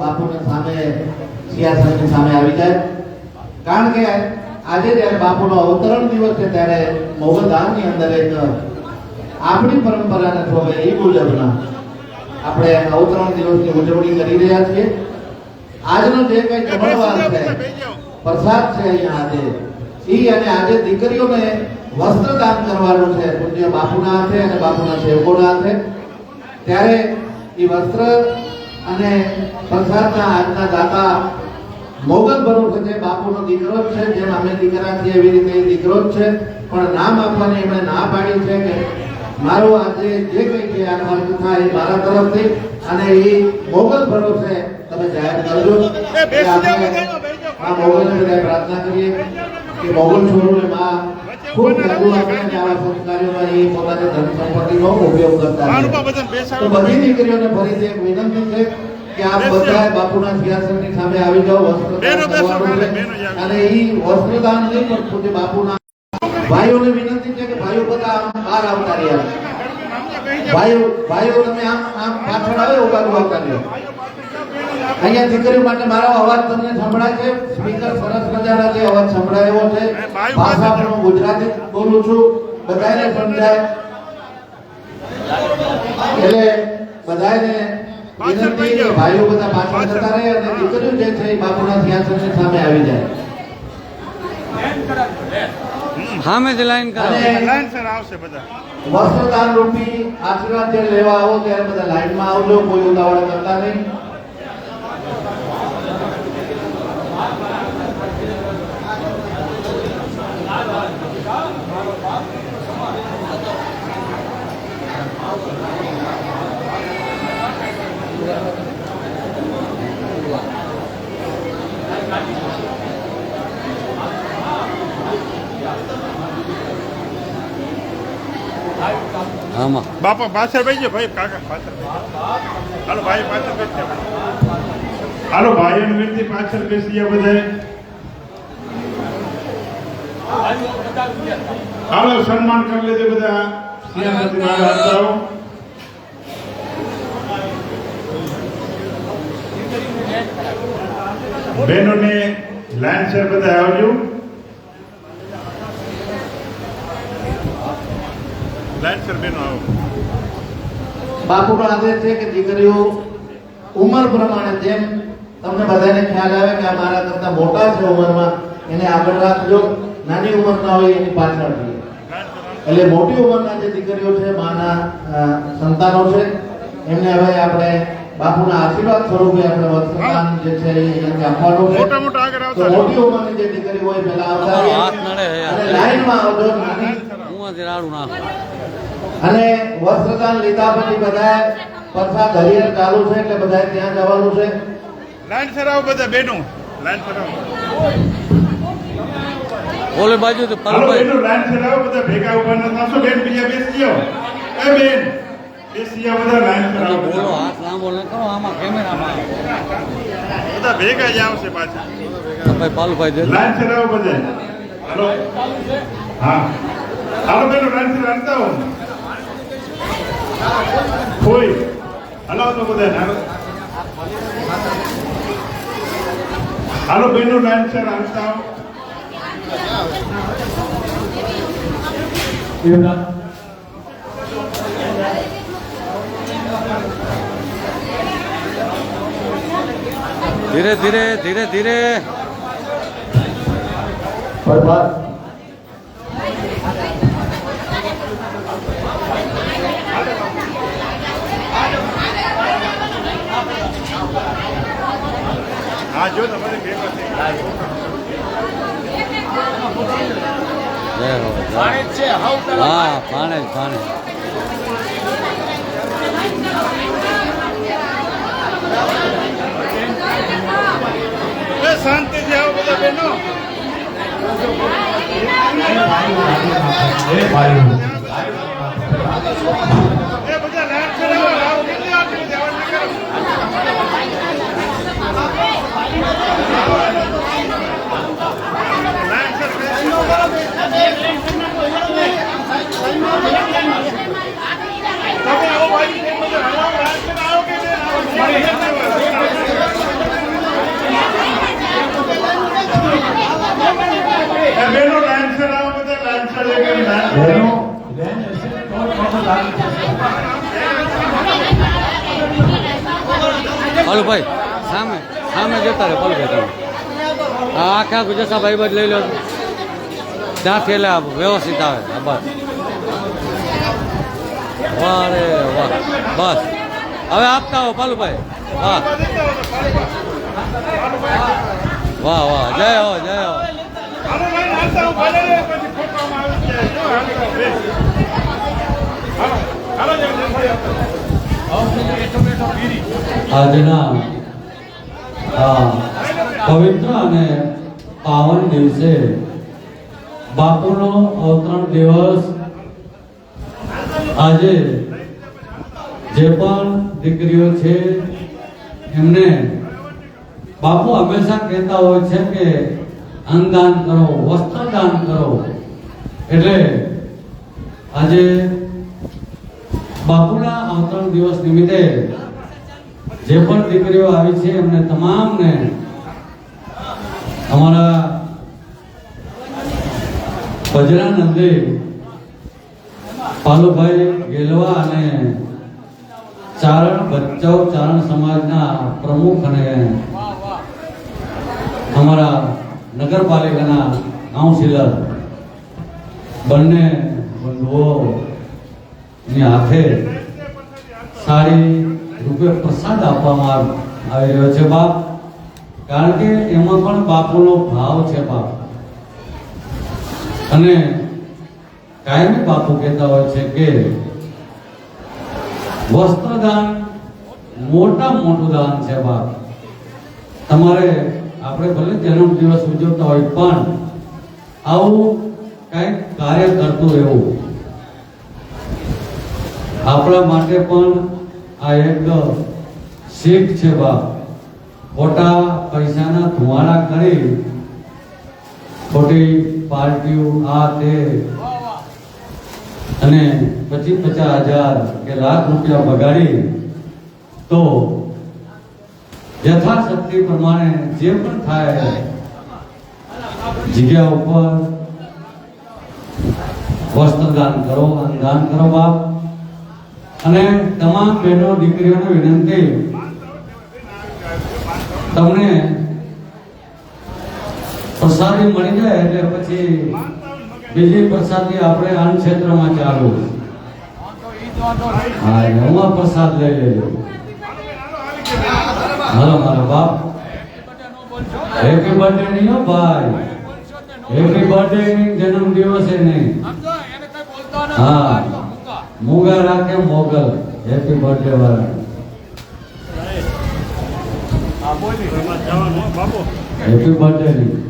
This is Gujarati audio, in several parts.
બાપુને સામે છીએ. આજનો પ્રસાદ છે અહીંયા આજે એ અને આજે દીકરીઓને વસ્ત્રદાન કરવાનું છે પૂજ્ય બાપુના હાથે અને બાપુના સેવકોના હાથે. ત્યારે એ વસ્ત્ર અને સંસારના આજના દાતા મોગલ ભરૂચ છે, બાપુનો દીકરો છે, જેમ અમે દીકરા છીએ એવી રીતે દીકરો છે. પણ નામ આપવાની એમણે ના પાડી છે કે મારો આજે જે કંઈ છે, આ ખર્ચ થાય એ મારા તરફથી. અને એ મોગલ ભરોસે તમે જાહેર કરજો આ મોગલ પ્રાર્થના કરીએ કે મોગલ છોરુને માં ખૂબ જાદુ અને આવા સંસ્કારોમાં એ પોતાની ધન સંપત્તિનો ઉપયોગ કરતા તો બધી દીકરીઓને ફરીથી એક વિનંતી છે કે આપ બધાએ બાપુના સિંહાસનની સામે આવી જાઓ વસ્ત્રદાન બેસો, કરવાનું છે. બેનો જાઓ. અને ઈ વસ્ત્રદાન નહીં પણ પૂજ્ય બાપુના ભાઈઓને વિનંતી છે કે ભાઈઓ બધા આમ બહાર આવતા રહ્યા ભાઈઓ ભાઈઓ તમે આમ આમ પાછળ આવે ઊભા ઊભા રહ્યો અહીંયા દીકરીઓ માટે મારો અવાજ તમને સંભળાય છે. સ્પીકર સરસ મજાના છે અવાજ સંભળાયો છે. ભાષા પણ હું ગુજરાતી બોલું છું. બધાને સમજાય. એટલે બધાને વિનંતી કે ભાઈઓ બધા પાછળ જતા રહે અને દીકરીઓ જે છે એ બાપુના સિંહાસનની સામે આવી જાય. હા મેં લાઈન કરો લાઈન સર આવશે બધા. વસ્ત્રદાન રૂપી આશીર્વાદ જે લેવા આવો ત્યારે બધા લાઈનમાં આવજો. કોઈ ઉતાવળ કરતા નહીં. આમાં. બાપા પાછળ બેસજો ભાઈ કાકા પાછળ. હાલો ભાઈ પાછળ બેસજો હાલો ભાઈઓને વ્યક્તિ પાછળ બેસી ગયા બધાએ હાલો સન્માન કરી લેજો બધા. બહેનોને લાઈન છે બધા આવજો. સર બેનો આવો. બાપુનો આદેશ છે કે દીકરીઓ ઉંમર પ્રમાણે જેમ તમને બધાને ખ્યાલ આવે કે આ મારા કરતા મોટા છે ઉંમરમાં એને આગળ રાખજો. નાની ઉંમરના હોય એની પાછળ જોઈએ એટલે મોટી ઉંમરના જે દીકરીઓ છે માના સંતાનો છે એમને હવે આપણે બાપુના આશીર્વાદ સ્વરૂપે આપણે વસ્ત્રદાન જે છે એને આપવાનું છે. મોટા મોટા આગળ તો આવતા મોટી ઉંમરની જે દીકરી હોય પેલા આવતા. અને લાઈનમાં આવજો નાની. હું રાડું નાખ. અને વસ્ત્રદાન લીધા પછી બધા પરસાદ હરિયર ચાલુ છે એટલે બધા ત્યાં જવાનું છે. લાઈન ફેરાવો બધા બેનો. લાઈન ફેરાવો. બોલે ઓલી બાજુ તો પાલભાઈ બેનો લાઈન ફેરાવો બધા ભેગા ઊભા ન થાશો. બેન બીજા બેસી જાઓ એ બેન બેસી જાઓ બધા લાઈન ફેરાવો બોલો. હાથ લાંબો ન કરો આમાં કેમેરામાં. બધા ભેગા જ આવશે પાછા. ભાઈ પાલભાઈ દે લાઈન ફેરાવો બધા. હાલો. હા. હાલો બેન લાઈન ફેરાવતા હો. કોઈ હલાવો તો બધા હાલો. હાલો બેનો લાઈન સર હાલતા હો ધીરે ધીરે ધીરે. ધીરે હા જો તમારે ગયા. જય હો પાણે પાણે એ શાંતિથી બધા બેનો. બધા લાઈન સર આવો આવો આપી દેવાનું કરો હાલો ભાઈ સામે. સામે સામે જતા રહે પાલુભાઈ તમે આ આખા ગુજરાત ભાઈ બધ લઈ લો. ત્યાંથી એટલે આ વ્યવસ્થિત આવે. બસ. વાહ રે વાહ. બસ. હવે આપતા હો પાલુભાઈ. વાહ. વાહ વાહ. જય હો જય હો. હાલો ભાઈ હાલતા હું ભલે રે, પછી ફોટોમાં આવી જાય જો હાલો બે હાલો હાલો જય જય આજના પવિત્ર અને પાવન દિવસે બાપુનો અવતરણ દિવસ આજે જે પણ દીકરીઓ છે, એમને બાપુ હંમેશા કહેતા હોય છે કે અંગદાન કરો, વસ્ત્રદાન કરો. એટલે આજે બાપુના અવતરણ દિવસ નિમિત્તે જે પણ દીકરીઓ આવી છે, એમને તમામને અમારા ભજરાનંદે પાલુભાઈ ગેલવા અને ચારણ, બચ્ચાઓ ચારણ સમાજના પ્રમુખ અને અમારા નગરપાલિકાના કાઉન્સિલર. બંને બંધુઓની હાથે સારી રૂપે પ્રસાદ આપવામાં આવી રહ્યો છે બાપ. કારણ કે એમાં પણ બાપુનો ભાવ છે બાપ. અને કાયમી બાપુ કહેતા હોય છે કે વસ્ત્રદાન મોટા મોટું દાન છે બાપ. તમારે આપણે ભલે જન્મ દિવસ ઉજવતા હોય પણ આવું કંઈક કાર્ય કરતું રહેવું. આપણા માટે પણ આ એક શીખ છે બાપ. ખોટા પૈસાના ધુવાડા કરી. ખોટી પાર્ટીઓ આ તે. અને પચીસ પચાસ હજાર કે લાખ રૂપિયા બગાડી. તો યથાશક્તિ પ્રમાણે જે પણ થાય, જગ્યા ઉપર વસ્ત્રદાન કરો દાન કરો બાપ. અને તમામ બહેનો દીકરીઓને વિનંતી તમને પ્રસાદી મળી જાય એટલે પછી બીજી પ્રસાદી આપણે અન્ન ક્ષેત્રમાં ચાલુ. હા એમાં પ્રસાદ લઈ લેજો. હાલો મારા બાપ. હેપી બર્થડે નહીં હો ભાઈ. હેપી બર્થડે નહીં જન્મ દિવસે નહીં. હા. મુગા રાખે મોગલ હેપી બર્થડે વાળા જવાનું હો, બાપુ હેપી બર્થડે નહીં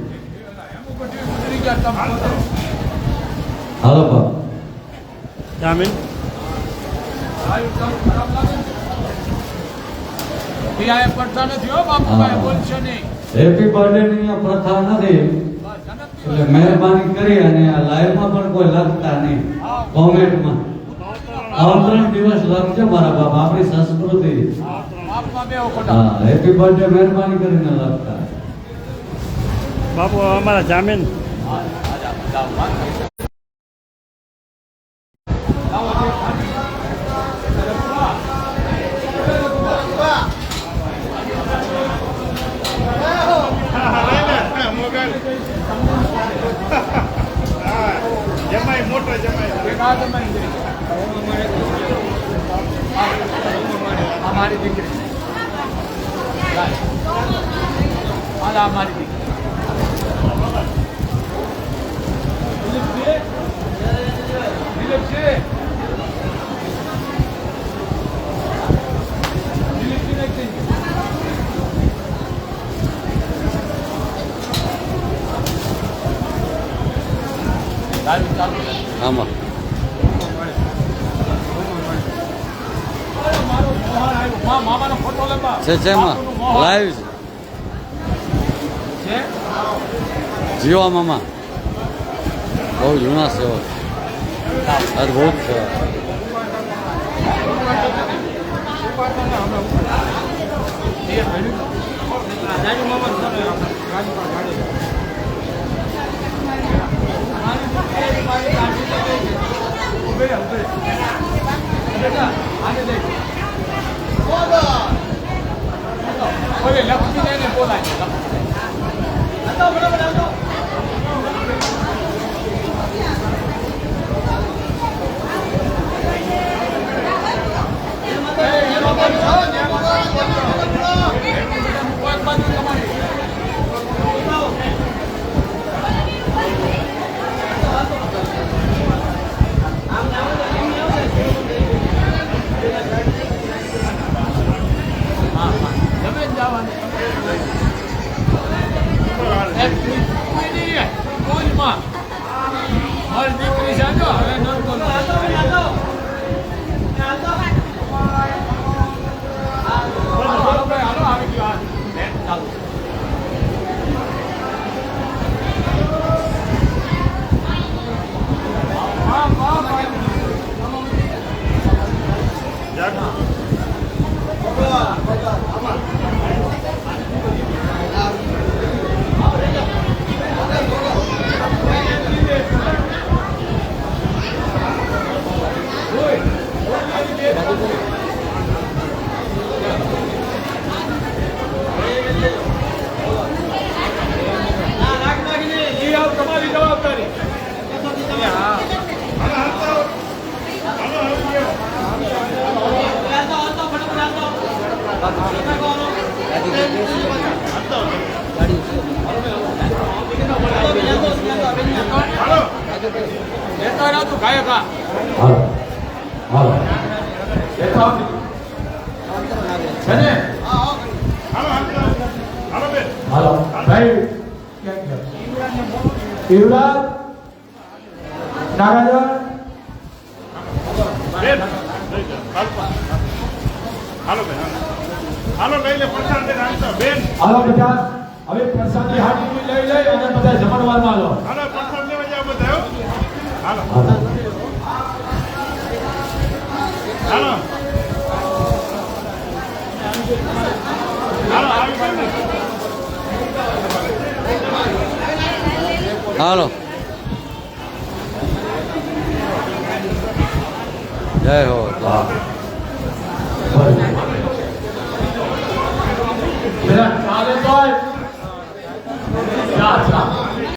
હાલો બાપ જામીન હેપી બર્થડે ની આ પ્રથા નથી એટલે મહેરબાની કરી અને આ લાઈવમાં પણ કોઈ લખતા નહીં કોમેન્ટમાં આવતરણ દિવસ લખજો મારા બાપ. આપણી સંસ્કૃતિ. હા હેપી બર્થડે મહેરબાની કરીને લખતા. બાપુ અમારા જામીન. જમાઈ મોટો જમાઈ. અમારી દીકરી. હાલ આ મારી દીકરી દિલીપજી દિલીપજી નથી ચાલુ ચાલુ આમાં મારો મોહન આવ્યો મા- મામાનો ફોટો લેવા છે છે મોહન. લાઈવ છે. જીઓ મામા. બહુ જૂના સેવક અદભુત છે. એ ભણ્યું 过来，来，难道不能不能？નહીં કોઈ માં મારી દીકરી છે હવે નરકો હાલો ભાઈ હાલો આવી ગયો આ બેન ચાલો હા હા ભાઈ ઈ આવ તમારી જવાબદારી હા હાલો. હાલો. લેતા છે ને હાલો. હાલો હાલો હાલો ભાઈ. હાલો. બેન હાલો. લઈ લે પ્રસાદ બેન હાલો હવે પ્રસાદની હાડી લઈ લઈ અને બધા જમણવારમાં લો હાલો પ્રસાદ લેવા જાવ બધા. હાલો. હાલો જય હો Yeah, I'll